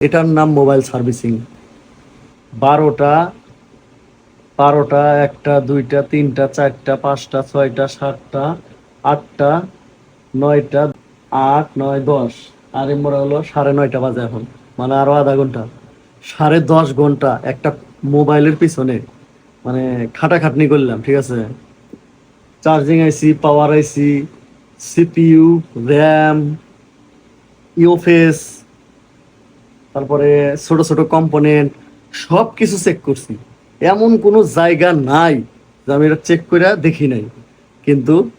এটার নাম mobile servicing. বারোটা বারোটা, একটা, দুইটা, তিনটা, চারটা, পাঁচটা, ছয়টা, সাতটা, আটটা, নয়টা, আট, নয়, দশ। আর এর মনে হলো সাড়ে নয়টা বাজে এখন মানে আরও আধা ঘণ্টা। সাড়ে দশ ঘণ্টা একটা মোবাইলের পিছনে মানে খাটাখাটনি করলাম, ঠিক আছে? Charging IC, power IC, CPU, RAM, UFS তারপরে ছোট ছোট কম্পোনেন্ট সব কিছু চেক করছি। এমন কোনো জায়গা নাই যে আমি এটা চেক করে দেখি নাই। কিন্তু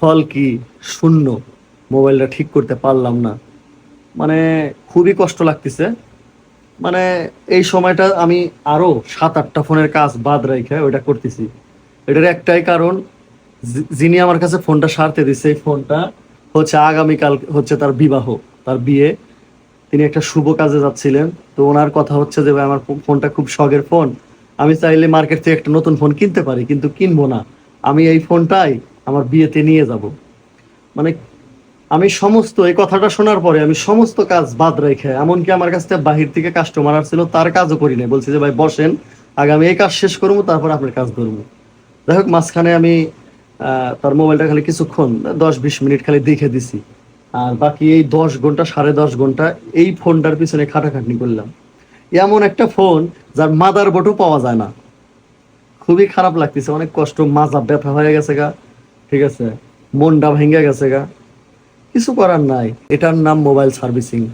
ফল কি? শূন্য। মোবাইলটা ঠিক করতে পারলাম না। মানে খুবই কষ্ট লাগতেছে। মানে এই সময়টা আমি আরও সাত, আটটা ফোনের কাজ বাদ রেখে ওইটা করতেছি। এটার একটাই কারণ যিনি আমার কাছে ফোনটা সারতে দিছে, এই ফোনটা হচ্ছে আগামীকাল হচ্ছে তার বিবাহ, তার বিয়ে। তিনি একটা শুভ কাজে যাচ্ছিলেন। তো ওনার কথা হচ্ছে যে, ভাই, আমার ফোনটা খুব শখের ফোন। আমি চাইলে মার্কেট থেকে একটা নতুন ফোন কিনতে পারি, কিন্তু কিনবো না। আমি এই ফোনটাই আমার বিয়েতে নিয়ে যাব। মানে আমি সমস্ত, এই কথাটা শোনার পরে আমি সমস্ত কাজ বাদ রেখে, এমনকি আমার কাছ থেকে বাহির থেকে কাস্টমার আসছিল, তার কাজও করি নাই। বলছি যে, ভাই, বসেন আগে আমি এই কাজ শেষ করব, তারপর আপনার কাজ ধরবো। যাই হোক, মাঝখানে আমি তার মোবাইলটা খালি কিছুক্ষণ দশ বিশ মিনিট খালি দেখে দিছি। আর বাকি এই দশ ঘণ্টা, সাড়ে দশ ঘণ্টা এই ফোনটার পিছনে খাটাখাটনি করলাম। এমন একটা ফোন যার মাদার বটও পাওয়া যায় না। খুবই খারাপ লাগতেছে, অনেক কষ্ট, মাজা ব্যথা হয়ে গেছে গা, ঠিক আছে? মনটা ভেঙে গেছে গা। কিছু করার নাই, এটার নাম মোবাইল সার্ভিসিং।